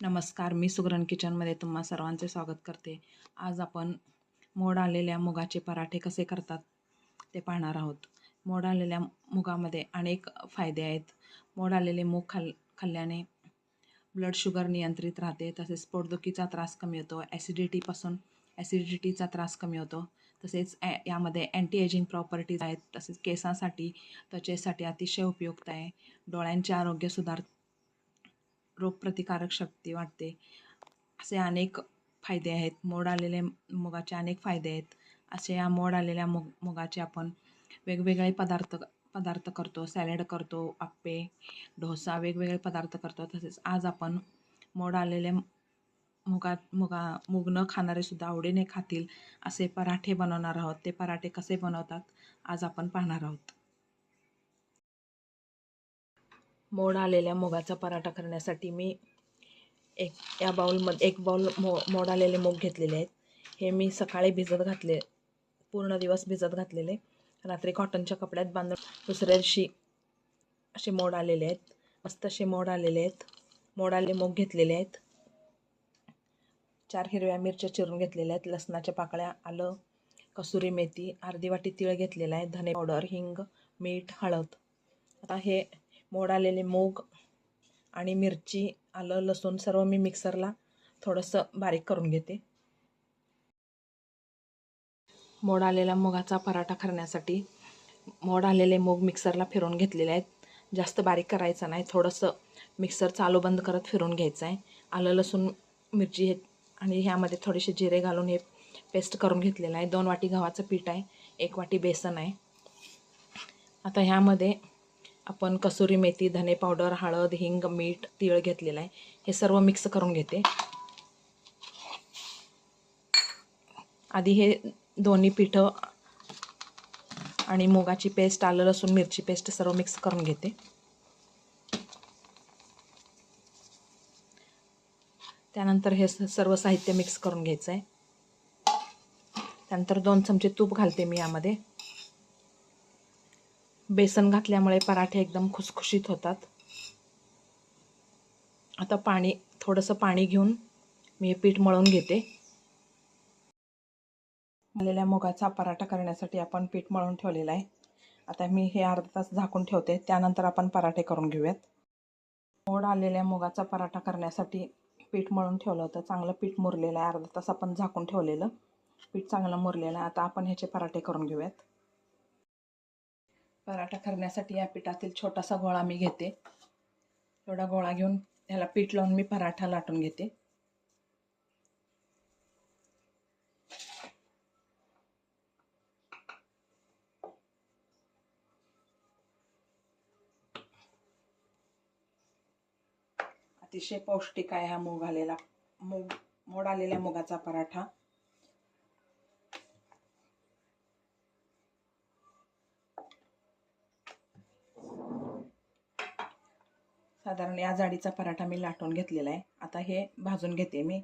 नमस्कार मी सुगरण किचनमध्ये तुम्हा सर्वांचे स्वागत करते. आज आपण मोड आलेल्या मुगाचे पराठे कसे करतात ते पाहणार आहोत. मोड आलेल्या मुगामध्ये अनेक फायदे आहेत. मोड आलेले मूग खाल खाल्ल्याने ब्लड शुगर नियंत्रित राहते तसेच पोटदुखीचा त्रास कमी होतो ॲसिडिटीपासून ॲसिडिटीचा त्रास कमी होतो तसेच ॲ यामध्ये अँटी एजिंग प्रॉपर्टीज आहेत तसेच केसांसाठी त्वचेसाठी अतिशय उपयुक्त आहे. डोळ्यांचे आरोग्य सुधार रोगप्रतिकारक शक्ती वाढते. असे अनेक फायदे आहेत. मोड आलेले मुगाचे अनेक फायदे आहेत. असे या मोड आलेल्या मुग मुगाचे आपण वेगवेगळे पदार्थ पदार्थ करतो. सॅलड करतो आप्पे डोसा वेगवेगळे पदार्थ करतो. तसेच आज आपण मोड आलेले मुगा मुगा मूग न खाणारेसुद्धा आवडीने खातील असे पराठे बनवणार आहोत. ते पराठे कसे बनवतात आज आपण पाहणार आहोत. मोड आलेल्या मुगाचा पराठा करण्यासाठी मी एक या बाऊलमध्ये एक बाऊल मो मोड आलेले मूग घेतलेले आहेत. हे मी सकाळी भिजत घातले पूर्ण दिवस भिजत घातलेले. रात्री कॉटनच्या कपड्यात बांधून दुसऱ्या दिवशी असे मोड आलेले आहेत. मस्त असे मोड आलेले आहेत. मोड आलेले मूग घेतलेले आहेत. चार हिरव्या मिरच्या चिरून घेतलेल्या आहेत. लसणाच्या पाकळ्या आलं कसुरी मेथी अर्धी वाटी तिळ घेतलेला आहे. धने पावडर हिंग मीठ हळद. आता हे मोड आलेले मूग आणि मिरची आलं लसूण सर्व मी मिक्सरला थोडंसं बारीक करून घेते. मोड आलेला मुगाचा पराठा करण्यासाठी मोड आलेले मूग मिक्सरला फिरून घेतलेले आहेत. जास्त बारीक करायचं नाही थोडंसं मिक्सर चालू बंद करत फिरून घ्यायचं आहे. आलं लसूण मिरची हे आणि ह्यामध्ये थोडेसे जिरे घालून हे पेस्ट करून घेतलेलं आहे. दोन वाटी गव्हाचं पीठ आहे एक वाटी बेसन आहे. आता ह्यामध्ये आपण कसुरी मेथी धने पावडर हळद हिंग मीठ तीळ घेतलेलं आहे. हे सर्व मिक्स करून घेते. आधी हे दोन्ही पिठं आणि मुगाची पेस्ट आलं लसूण मिरची पेस्ट सर्व मिक्स करून घेते. त्यानंतर हे सर्व साहित्य मिक्स करून घ्यायचं आहे त्यानंतर दोन चमचे तूप घालते मी यामध्ये. बेसन घातल्यामुळे पराठे एकदम खुसखुशीत होतात. आता पाणी थोडंसं पाणी घेऊन मी हे पीठ मळून घेते. आलेल्या मुगाचा पराठा करण्यासाठी आपण पीठ मळून ठेवलेलं आहे. आता मी हे अर्धा तास झाकून ठेवते. त्यानंतर आपण पराठे करून घेऊयात. मोड आलेल्या मुगाचा पराठा करण्यासाठी पीठ मळून ठेवलं होतं. चांगलं पीठ मुरलेलं आहे. अर्धा तास आपण झाकून ठेवलेलं. पीठ चांगलं मुरलेलं आहे. आता आपण ह्याचे पराठे करून घेऊयात. पराठा करण्यासाठी या पिठातील छोटासा गोळा मी घेते. थोडा गोळा घेऊन ह्याला पीठ लावून मी पराठा लाटून घेते. अतिशय पौष्टिक आहे हा मूग आलेला मूग मोड आलेल्या मुगाचा पराठा. साधारण या जाडीचा पराठा मी लाटून घेतलेला आहे. आता हे भाजून घेते मी.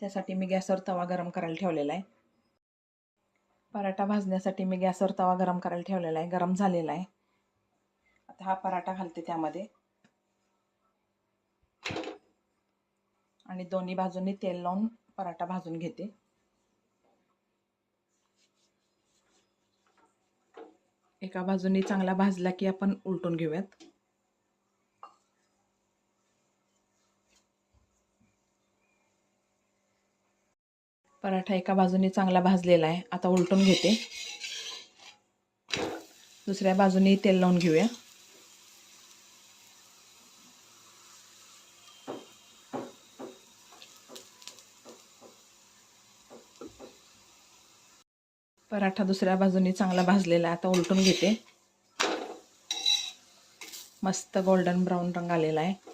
त्यासाठी मी गॅसवर तवा गरम करायला ठेवलेला आहे. पराठा भाजण्यासाठी मी गॅसवर तवा गरम करायला ठेवलेला आहे. गरम झालेला आहे. आता हा पराठा घालते त्यामध्ये. आणि दोन्ही बाजूंनी तेल लावून पराठा भाजून घेते. एका बाजूनी चांगला भाजला की आपण उलटून घेऊयात. पराठा एका बाजूने चांगला भाजलेला आहे. आता उलटून घेते. दुसऱ्या बाजूने तेल लावून घेऊया. पराठा दुसऱ्या बाजूने चांगला भाजलेला आहे. आता उलटून घेते. मस्त गोल्डन ब्राऊन रंग आलेला आहे.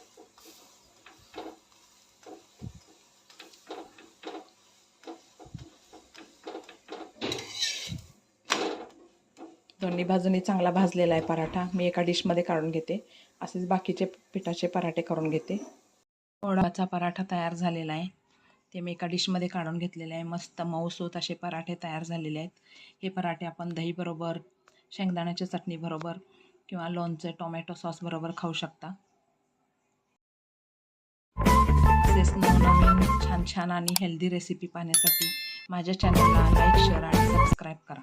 दोन्ही बाजूनी चांगला भाजलेला आहे पराठा. मी एका डिशमध्ये काढून घेते. असेच बाकीचे पिठाचे पराठे करून घेते. ओढाचा पराठा तयार झालेला आहे. ते मी एका डिशमध्ये काढून घेतलेले आहे. मस्त मऊसूत असे पराठे तयार झालेले आहेत. हे पराठे आपण दहीबरोबर शेंगदाण्याच्या चटणीबरोबर किंवा लोणचे टोमॅटो सॉसबरोबर खाऊ शकता. नवनवीन छान छान आणि हेल्दी रेसिपी पाहण्यासाठी माझ्या चॅनलला लाईक शेअर आणि सबस्क्राईब करा.